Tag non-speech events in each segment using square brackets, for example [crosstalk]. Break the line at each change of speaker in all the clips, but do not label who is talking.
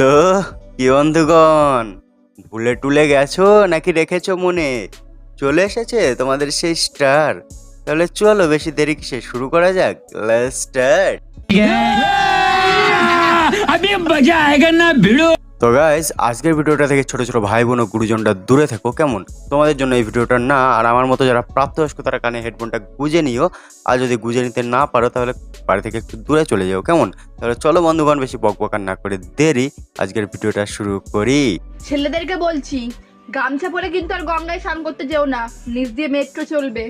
তো কি বন্ধুগণ ভুলে টুলে গেছো নাকি রেখেছো মনে চলে এসেছে তোমাদের সেই স্টার তাহলে চলো বেশি দেরি কিসে শুরু করা যাক স্টার্ট
अभी मजा आएगा ना भिड़ो
তো গাইজ আজকের ভিডিওটা থেকে ছোট ছোট ভাই বোন ও গুরুজনরা দূরে থেকো কেমন? তোমাদের জন্য এই ভিডিওটা না আর আমার মতো যারা প্রাপ্তবয়স্ক তারা কানে হেডফোনটা গুজে নিও। আর যদি গুজে নিতে না পারো তাহলে বাড়ি থেকে একটু দূরে চলে যাও কেমন? তাহলে চলো বন্ধুগণ বেশি বকবকার না করে দেরি আজকের ভিডিওটা শুরু করি।
ছেলেদেরকে বলছি গামছা পরে কিন্তু আর গঙ্গায় স্নান করতে যেও না নিচ দিয়ে মেট্রো চলবে।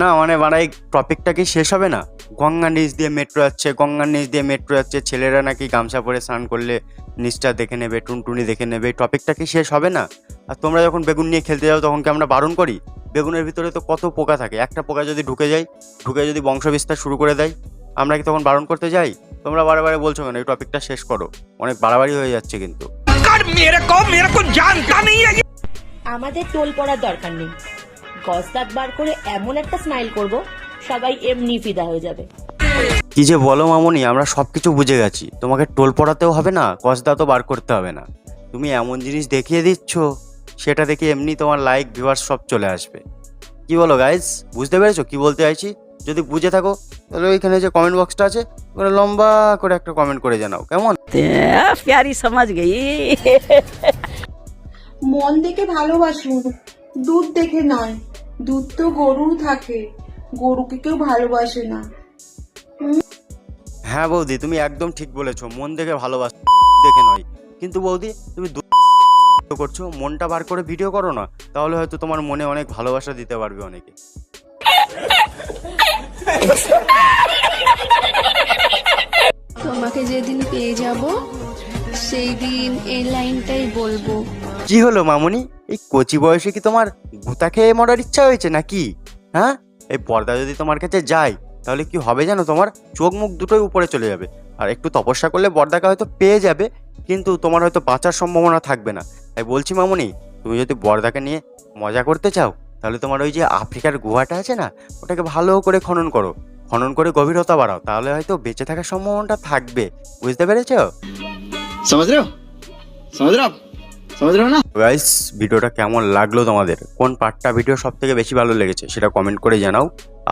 না মানে মানে এই টপিকটা কি শেষ হবে না? গঙ্গা নিচ দিয়ে মেট্রো যাচ্ছে গঙ্গার নিচ দিয়ে মেট্রো যাচ্ছে ছেলেরা নাকি গামছা পরে স্নান করলে নিচটা দেখে নেবে টুনটুনি দেখে নেবে এই টপিকটা কি শেষ হবে না? আর তোমরা যখন বেগুন নিয়ে খেলতে যাও তখন কি আমরা বারণ করি? বেগুনের ভিতরে তো কত পোকা থাকে। একটা পোকা যদি ঢুকে যায় ঢুকে যদি বংশবিস্তার শুরু করে দেয় আমরা কি তখন বারণ করতে যাই? তোমরা বারে বলছো কেন এই টপিকটা শেষ করো। অনেক বাড়াবাড়ি হয়ে যাচ্ছে কিন্তু।
আমাদের টোল পড়ার দরকার নেই। গসদাক বার করে এমন একটা স্মাইল করব সবাই এমনি ফিদা হয়ে যাবে।
কি যে বলো মামনি আমরা সব কিছু বুঝে গেছি। তোমাকে টোল পড়াতেও হবে না কসদা তো বার করতে হবে না। তুমি এমন জিনিস দেখিয়ে দিচ্ছ সেটা দেখে এমনি তোমার লাইক ভিউয়ার সব চলে আসবে। কি বলো গাইজ বুঝতে পেরেছ কি বলতে চাইছি? যদি বুঝে থাকো তাহলে ওইখানে যে কমেন্ট বক্সটা আছে ওখানে লম্বা করে একটা কমেন্ট করে জানাও কেমন?
প্যারি সমাজ গেই।
মন দেখে ভালোবাসুন দুধ দেখে নয়। দুধ তো গরু থাকে গরুকে কেউ ভালোবাসে না।
হ্যাঁ বৌদি তুমি একদম ঠিক বলেছ। মন দেখে ভালোবাসো দেখে নয়। কিন্তু বৌদি তুমি [laughs] করছ মনটা বার করে ভিডিও করো না। তাহলে হয়তো তোমার মনে অনেক ভালোবাসা দিতে পারবে অনেকে।
তোমাকে যেদিন পেয়ে যাব সেই দিন এই লাইনটাই বলব।
কি হলো মামুনি? এই কচি বয়সে কি তোমার গুতা খেয়ে মরার ইচ্ছা হয়েছে নাকি? হ্যাঁ? এই পর্দা যদি তোমার কাছে যায় তাহলে কি হবে জানো তোমার? চোখ মুখ দুটোই উপরে চলে যাবে। আর একটু তপস্যা করলে বরদাকে হয়তো পেয়ে যাবে কিন্তু তোমার হয়তো বাঁচার সম্ভাবনা থাকবে না। তাই বলছি মামুনি তুমি যদি বরদাকে নিয়ে মজা করতে চাও তাহলে তোমার ওই যে আফ্রিকার গুহাটা আছে না ওটাকে ভালো করে খনন করো। খনন করে গভীরতা বাড়াও তাহলে হয়তো বেঁচে থাকার সম্ভাবনাটা থাকবে। বুঝতে পেরেছ? ভিডিওটা কেমন লাগল তোমাদের? কোন পার্টটা ভিডিও সব থেকে বেশি ভালো লেগেছে সেটা কমেন্ট করে জানাও।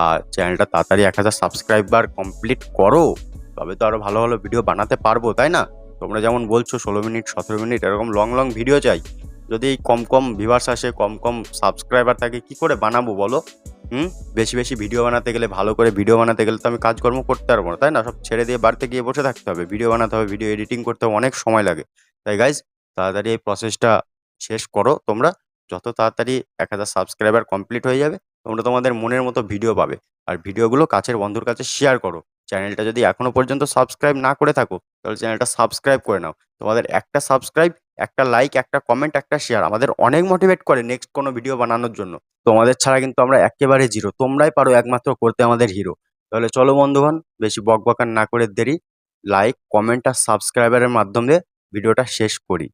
আর চ্যানেলটা তাড়াতাড়ি এক হাজার সাবস্ক্রাইবার কমপ্লিট করো। তবে তো আরও ভালো ভালো ভিডিও বানাতে পারব, তাই না? তোমরা যেমন বলছো, ষোলো মিনিট, সতেরো মিনিট, এরকম লং লং ভিডিও চাই। যদি এই কম কম ভিভার্স আসে, কম কম সাবস্ক্রাইবার থাকে, কি করে বানাবো বলো? হুম? বেশি বেশি ভিডিও বানাতে গেলে, ভালো করে ভিডিও বানাতে গেলে তো আমি কাজকর্ম করতে পারব না, তাই না? সব ছেড়ে দিয়ে বাড়িতে গিয়ে বসে থাকতে হবে। ভিডিও বানাতে হবে ভিডিও এডিটিং করতে হবে, অনেক সময় লাগে। তাই গাইজ তাড়াতাড়ি এই প্রসেসটা শেষ করো তোমরা। যত তাড়াতাড়ি এক হাজার সাবস্ক্রাইবার কমপ্লিট হয়ে যাবে তোমরা তোমাদের মনের মতো ভিডিও পাবে। আর ভিডিওগুলো কাছের বন্ধুর কাছে শেয়ার করো। চ্যানেলটা যদি এখনও পর্যন্ত সাবস্ক্রাইব না করে থাকো, তাহলে চ্যানেলটা সাবস্ক্রাইব করে নাও। তোমাদের একটা সাবস্ক্রাইব একটা লাইক একটা কমেন্ট একটা শেয়ার আমাদের অনেক মোটিভেট করে নেক্সট কোনো ভিডিও বানানোর জন্য। তোমাদের ছাড়া কিন্তু আমরা একেবারে জিরো তোমরাই পারো একমাত্র করতে আমাদের হিরো তাহলে চলো বন্ধুগণ, বেশি বকবকার না করে দেরি। লাইক কমেন্ট আর সাবস্ক্রাইবারের মাধ্যমে ভিডিওটা শেষ করি।